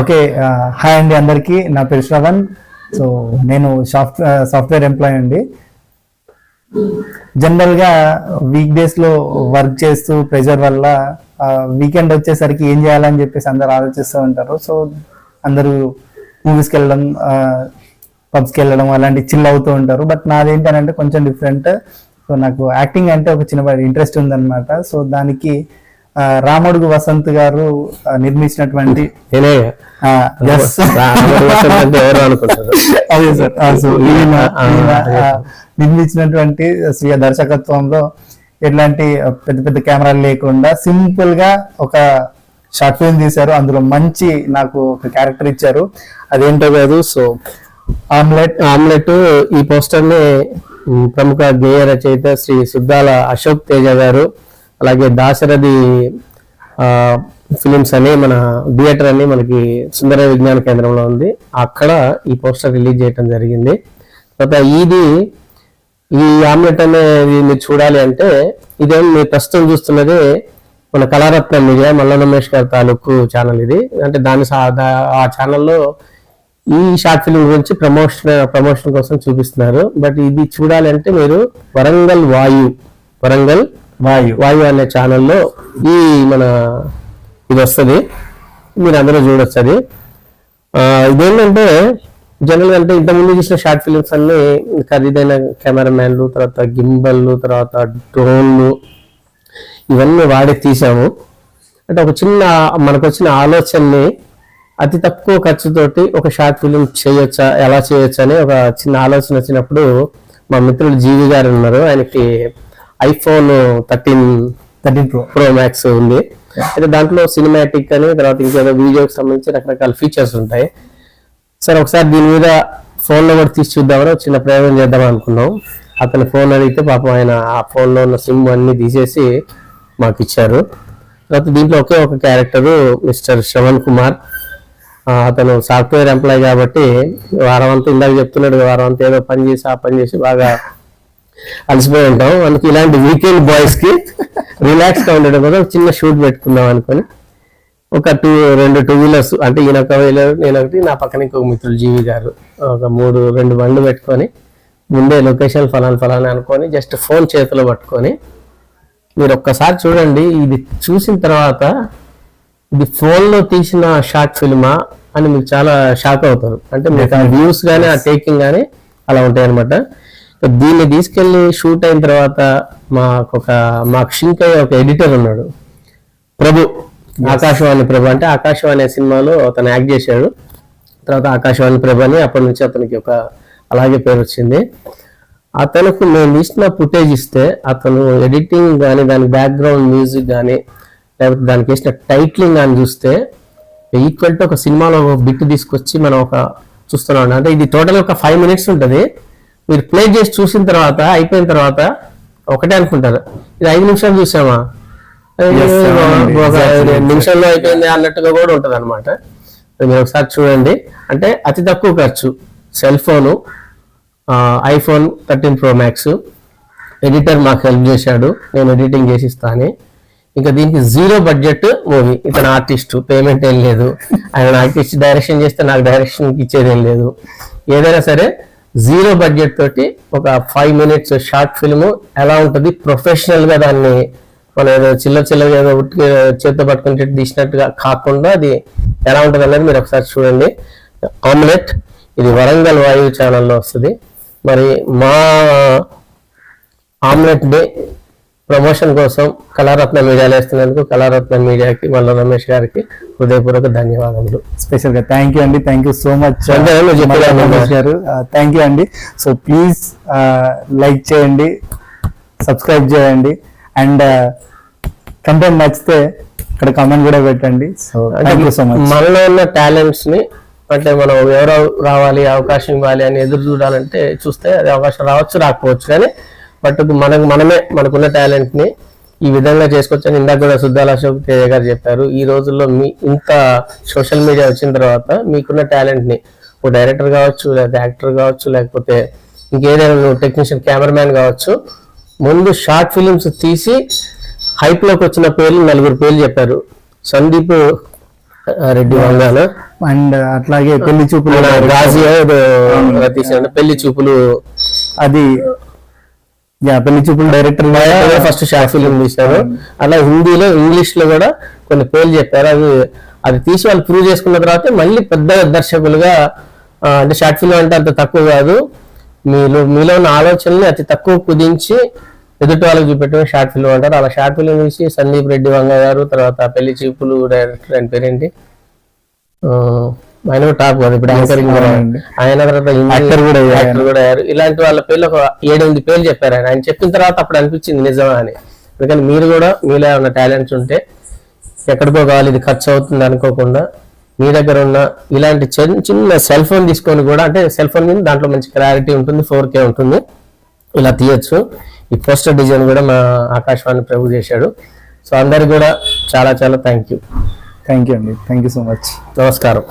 Okay hi అండి అందరికీ. నా పేరు శ్రవణ్. సో నేను సాఫ్ట్ సాఫ్ట్వేర్ ఎంప్లాయ్ అండి. జనరల్గా వీక్ డేస్లో వర్క్ చేస్తూ ప్రెషర్ వల్ల వీకెండ్ వచ్చేసరికి ఏం చేయాలని చెప్పేసి అందరు ఆలోచిస్తూ ఉంటారు. సో అందరూ మూవీస్కి వెళ్ళడం పబ్స్కి వెళ్ళడం అలాంటి చిల్ అవుతూ ఉంటారు. బట్ నాదేంటంటే కొంచెం డిఫరెంట్. సో నాకు యాక్టింగ్ అంటే ఒక చిన్న ఇంట్రెస్ట్ ఉందన్నమాట. సో దానికి రామడుగు వసంత్ గారు నిర్మించినటువంటి అదే సార్ సో నిర్మించినటువంటి స్వీయ దర్శకత్వంలో ఎట్లాంటి పెద్ద పెద్ద కెమెరాలు లేకుండా సింపుల్గా ఒక షార్ట్ ఫిల్మ్ తీశారు. అందులో మంచి నాకు ఒక క్యారెక్టర్ ఇచ్చారు. అదేంటో కాదు సో ఆమ్లెట్. ఆమ్లెట్ ఈ పోస్టర్ని ప్రముఖ గేయ రచయిత శ్రీ సుద్దాల అశోక్ తేజ గారు అలాగే దాశరథి ఫిలిమ్స్ అని మన థియేటర్ అని మనకి సుందర విజ్ఞాన కేంద్రంలో ఉంది. అక్కడ ఈ పోస్టర్ రిలీజ్ చేయడం జరిగింది. తర్వాత ఇది ఈ ఆమ్లెట్ అనేది మీరు చూడాలి అంటే ఇదేం మీరు ప్రస్తుతం చూస్తున్నది మన కళారత్న మీడియా మల్ల రమేష్ గారి తాలూకు ఛానల్ ఇది. అంటే దాని ఆ ఛానల్లో ఈ షార్ట్ ఫిల్మ్ గురించి ప్రమోషన్ ప్రమోషన్ కోసం చూపిస్తున్నారు. బట్ ఇది చూడాలంటే మీరు వరంగల్ వాయు వరంగల్ వాయు. వాయు అనే ఛానల్లో ఈ మన ఇది వస్తుంది మీరు అందరూ చూడొచ్చు అది ఇదేంటంటే జనరల్ అంటే ఇంతకుముందు చూసిన షార్ట్ ఫిలిమ్స్ అన్ని ఖరీదైన కెమెరామ్యాన్లు తర్వాత గింబల్లు తర్వాత డ్రోన్లు ఇవన్నీ వాడి తీసాము అంటే ఒక చిన్న మనకు వచ్చిన ఆలోచనని అతి తక్కువ ఖర్చుతోటి ఒక షార్ట్ ఫిలిం చేయొచ్చా ఎలా చేయొచ్చా అని ఒక చిన్న ఆలోచన వచ్చినప్పుడు మా మిత్రుడు జీవి గారు ఉన్నారు. ఆయనకి iPhone thirteen thirteen pro. Pro max ఉంది. అయితే దాంట్లో సినిమాటిక్ అని తర్వాత ఇంకేదో వీడియోకి సంబంధించి రకరకాల ఫీచర్స్ ఉంటాయి. సరే ఒకసారి దీని మీద ఫోన్లో కూడా తీసి చూద్దామని చిన్న ప్రయోగం చేద్దాం అనుకున్నాం. అతని ఫోన్ అడిగితే పాపం ఆయన ఆ ఫోన్లో ఉన్న సిమ్ అన్ని తీసేసి మాకు ఇచ్చారు. తర్వాత దీంట్లో ఒకే ఒక క్యారెక్టరు మిస్టర్ శ్రవణ్ కుమార్. అతను సాఫ్ట్వేర్ ఎంప్లాయ్ కాబట్టి వారం అంతా ఇందాక చెప్తున్నాడు వారం అంతా ఏదో పని చేసి ఆ పని చేసి బాగా అలసిపోయి ఉంటాం. అందుకే ఇలాంటి వీకెండ్ బాయ్స్కి రిలాక్స్గా ఉండడం కోసం ఒక చిన్న షూట్ పెట్టుకుందాం అనుకొని ఒక టూ రెండు టూ వీలర్స్ అంటే ఈయన ఒక వీలర్ నేను ఒకటి నా పక్కన ఇంకొక మిత్రులు జీవి గారు. ఒక మూడు రెండు బండ్లు పెట్టుకొని ముందే లొకేషన్ ఫలానా ఫలానా అనుకొని జస్ట్ ఫోన్ చేతిలో పట్టుకొని మీరు ఒక్కసారి చూడండి ఇది చూసిన తర్వాత ఇది phone లో తీసిన షార్ట్ ఫిల్మా అని మీకు చాలా షాక్ అవుతారు. అంటే మీకు ఆ వ్యూస్ కానీ ఆ టేకింగ్ కానీ అలా ఉంటాయి అనమాట దీన్ని తీసుకెళ్ళి షూట్ అయిన తర్వాత మాకు ఒక మాకు షింకయ్య ఒక ఎడిటర్ ఉన్నాడు. ప్రభు ఆకాశవాణి ప్రభు. అంటే ఆకాశవాణి సినిమాలో అతను యాక్ట్ చేశాడు. తర్వాత ఆకాశవాణి ప్రభు అని అప్పటి నుంచి అతనికి ఒక అలాగే పేరు వచ్చింది. అతనికి మేము తీసిన ఫుటేజ్ ఇస్తే అతను ఎడిటింగ్ కానీ దాని బ్యాక్గ్రౌండ్ మ్యూజిక్ కానీ లేకపోతే దానికి వేసిన టైటిలింగ్ కానీ చూస్తే ఈక్వల్ టు ఒక సినిమాలో ఒక బిట్ తీసుకొచ్చి మనం ఒక చూస్తున్నాం. అంటే ఇది టోటల్ ఒక ఫైవ్ మినిట్స్ ఉంటుంది. మీరు ప్లే చేసి చూసిన తర్వాత అయిపోయిన తర్వాత ఒకటే అనుకుంటారు. ఇది ఐదు నిమిషాలు చూసామా? నిమిషాల్లో అయిపోయింది అన్నట్టుగా కూడా ఉంటది అనమాట మీరు ఒకసారి చూడండి. అంటే అతి తక్కువ ఖర్చు. Cell phone iPhone thirteen pro max editor మాకు హెల్ప్ చేశాడు. నేను ఎడిటింగ్ చేసి ఇస్తాను ఇంకా దీనికి జీరో బడ్జెట్ మూవీ ఇతను ఆర్టిస్ట్ పేమెంట్ ఏం లేదు. ఆయన ఆర్టిస్ట్ డైరెక్షన్ చేస్తే నాకు డైరెక్షన్ ఇచ్చేది ఏం లేదు. ఏదైనా సరే జీరో బడ్జెట్ తోటి ఒక ఫైవ్ మినిట్స్ షార్ట్ ఫిల్మ్ ఎలా ఉంటుంది? ప్రొఫెషనల్గా దాన్ని మనం ఏదో చిల్ల చిల్లగా ఏదో ఉట్టిగా చేతితో పట్టుకుని తీసినట్టుగా కాకుండా అది ఎలా ఉంటుంది అనేది మీరు ఒకసారి చూడండి. ఆమ్లెట్ ఇది వరంగల్ వాయువు ఛానల్లో వస్తుంది. మరి మా ఆమ్లెట్ డే ప్రమోషన్ కోసం కళారత్న మీడియాలో వేస్తున్నందుకు కళారత్న మీడియాకి మల్ల రమేష్ గారికి హృదయపూర్వక ధన్యవాదములు. స్పెషల్గా థ్యాంక్ యూ అండి. థ్యాంక్ యూ సో మచ్ చెప్పేది గారు. థ్యాంక్ యూ అండి. సో ప్లీజ్ లైక్ చేయండి సబ్స్క్రైబ్ చేయండి అండ్ కంటెంట్ నచ్చితే ఇక్కడ కామెంట్ కూడా పెట్టండి. So thank you so much మనలో ఉన్న టాలెంట్స్ని అంటే మనం ఎవరో రావాలి అవకాశం ఇవ్వాలి అని ఎదురు చూడాలంటే చూస్తే అది అవకాశం రావచ్చు రాకపోవచ్చు. కానీ బట్ మనకు మనమే మనకున్న టాలెంట్ని ఈ విధంగా చేసుకోవచ్చు అని ఇందాక కూడా సుద్దాల అశోక్ తేజ గారు చెప్పారు. ఈ రోజుల్లో మీ ఇంత సోషల్ మీడియా వచ్చిన తర్వాత మీకున్న టాలెంట్ని ఓ డైరెక్టర్ కావచ్చు లేదా యాక్టర్ కావచ్చు లేకపోతే ఇంకేదైనా టెక్నీషియన్ కెమెరామ్యాన్ కావచ్చు ముందు షార్ట్ ఫిలిమ్స్ తీసి హైప్లోకి వచ్చిన పేర్లు నలుగురు పేర్లు చెప్పారు. సందీప్ రెడ్డి వంగాను. అండ్ అట్లాగే పెళ్ళి చూపులు గాజీ పెళ్ళి చూపులు. అది యా పెళ్ళి చూపులు డైరెక్టర్ ఫస్ట్ షార్ట్ ఫిల్మ్ తీశారు. అలా హిందీలో ఇంగ్లీష్లో కూడా కొన్ని పేర్లు చెప్పారు. అది అది తీసి వాళ్ళు ప్రూవ్ చేసుకున్న తర్వాత మళ్ళీ పెద్ద దర్శకులుగా అంటే షార్ట్ ఫిల్మ్ అంటే అంత తక్కువ కాదు. మీలో మీలో ఉన్న ఆలోచనని అతి తక్కువ కుదించి ఎదుటి వాళ్ళకి చూపెట్టడం షార్ట్ ఫిల్మ్ అంటారు. అలా షార్ట్ ఫిల్మ్ తీసి సందీప్ రెడ్డి వంగ గారు తర్వాత పెళ్ళి చూపులు డైరెక్టర్ ఆయన పేరేంటి? ఆయన టాప్ కాదు ఇప్పుడు యాంకరింగ్. ఆయన తర్వాత Actor కూడా. యాక్టర్ కూడా అయ్యారు. ఇలాంటి వాళ్ళ పేర్లు ఒక ఏడెనిమిది పేర్లు చెప్పారు ఆయన. ఆయన చెప్పిన తర్వాత అప్పుడు అనిపించింది నిజమా అని. అందుకని మీరు కూడా మీలో ఉన్న టాలెంట్స్ ఉంటే ఎక్కడికో కావాలి ఇది ఖర్చు అవుతుంది అనుకోకుండా మీ దగ్గర ఉన్న ఇలాంటి చిన్న చిన్న సెల్ ఫోన్ తీసుకొని కూడా అంటే సెల్ ఫోన్ మీద దాంట్లో మంచి క్లారిటీ ఉంటుంది ఫోర్ కే ఉంటుంది. ఇలా తీయొచ్చు. ఈ పోస్టర్ డిజైన్ కూడా మా ఆకాశవాణి ప్రభు చేశాడు. సో అందరికి కూడా చాలా చాలా థ్యాంక్ యూ థ్యాంక్ యూ అండి. థ్యాంక్ యూ సో మచ్ నమస్కారం.